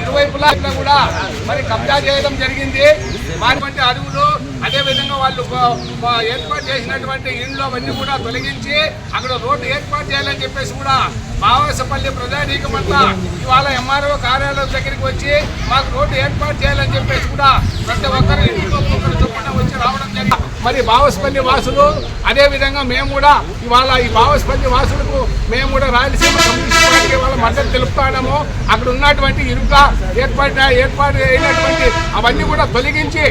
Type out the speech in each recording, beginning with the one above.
ఇరువైపులా కూడా మరి కబ్జా చేయడం జరిగింది. మాటువంటి అడుగులు అదే విధంగా వాళ్ళు ఏర్పాటు చేసినటువంటి ఇండ్లు అవన్నీ కూడా తొలగించి అక్కడ రోడ్డు ఏర్పాటు చేయాలని చెప్పేసి కూడా మావసపల్లి ప్రజానీకమంతా ఇవాళ ఎంఆర్ఓ కార్యాలయం దగ్గరికి వచ్చి మాకు రోడ్డు ఏర్పాటు చేయాలని చెప్పేసి కూడా ప్రతి ఒక్కరు ఇంటికి ఒక్కొక్కరు చొప్పున వచ్చి రావడం జరిగింది. మరి బావస్పల్లి వాసులు అదే విధంగా మేము కూడా ఇవాళ ఈ బావస్పల్లి వాసులకు మేము కూడా రాయలసీమ కమ్యూనిస్ట్ వాళ్ళ మద్దతు తెలుపుతాము అక్కడ ఉన్నటువంటి ఇరుక ఏర్పడిన ఏర్పాటు అయినటువంటి అవన్నీ కూడా తొలగించి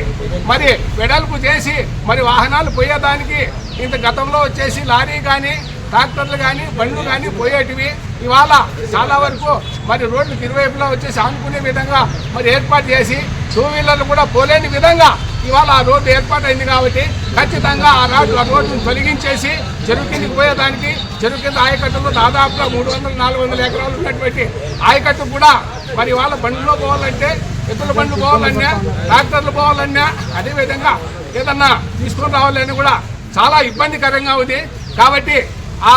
మరి వెడల్పు చేసి మరి వాహనాలు పోయేదానికి ఇంత గతంలో వచ్చేసి లారీ కానీ ట్రాక్టర్లు కానీ బండ్లు కానీ పోయేటివి. ఇవాళ చాలా వరకు మరి రోడ్లకు ఇరువైపులా వచ్చేసి ఆనుకునే విధంగా మరి ఏర్పాటు చేసి టూ వీలర్లు కూడా పోలేని విధంగా ఇవాళ ఆ రోడ్డు ఏర్పాటైంది కాబట్టి ఖచ్చితంగా ఆ రోడ్డు ఆ రోడ్డును తొలగించేసి చెరువు కిందకి పోయేదానికి చెరువు కింద ఆయకట్టులో దాదాపుగా మూడు వందల నాలుగు వందల ఎకరాలు ఉన్నటువంటి ఆయకట్టు కూడా మరి వాళ్ళ బండ్లో పోవాలంటే ఎద్దుల బండ్లు పోవాలన్నా ట్రాక్టర్లు పోవాలన్నా అదేవిధంగా ఏదన్నా తీసుకొని రావాలని కూడా చాలా ఇబ్బందికరంగా ఉంది. కాబట్టి ఆ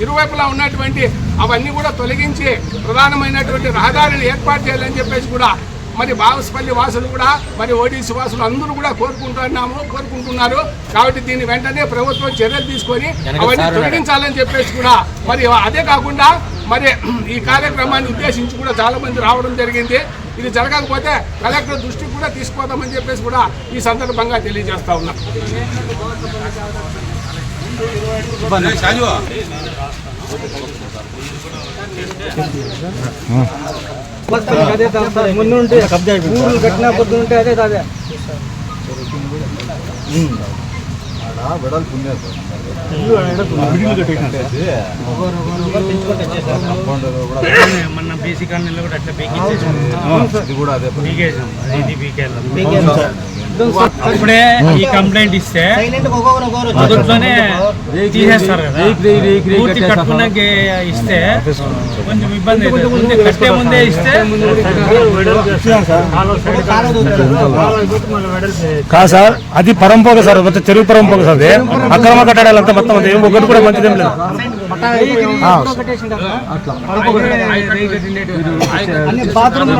ఇరువైపులా ఉన్నటువంటి అవన్నీ కూడా తొలగించి ప్రధానమైనటువంటి రహదారిని ఏర్పాటు చేయాలని చెప్పేసి కూడా మరి బావస్పల్లి వాసులు కూడా మరి ఓడిసి వాసులు అందరూ కూడా కోరుకుంటున్నాము కోరుకుంటున్నారు. కాబట్టి దీన్ని వెంటనే ప్రభుత్వం చర్యలు తీసుకొని అవన్నీ తొలగించాలని చెప్పేసి కూడా మరి అదే కాకుండా మరి ఈ కార్యక్రమాన్ని ఉద్దేశించి కూడా చాలా మంది రావడం జరిగింది. ఇది జరగకపోతే కలెక్టర్ దృష్టికి కూడా తీసుకుపోతామని చెప్పేసి కూడా ఈ సందర్భంగా తెలియజేస్తా ఉన్నాం. అదే దాని ముందు ఉంటే ఊర్లు కట్టినా పొద్దు ఉంటే అదే అదే మన బేసిక్ అన్నిలో కూడా అట్లా పీకేసేసాం పీకేసాం అది ఇది పీకేయాలి అప్పుడే ఈ కంప్లైంట్ ఇస్తే మొదట్లోనే తీసేస్తారు కదా పూర్తి కట్టుకున్నాక ఇస్తే కొంచెం ఇబ్బంది అవుతుంది కట్టే ముందే ఇస్తే కాదు సార్ అది పరంపోక సార్ మొత్తం చెరువు పరంపోక సార్ అది అక్రమ కట్టడాలంతా మొత్తం అది ఏం ఒకటి కూడా మంచిదేం లేదు బాత్రూమ్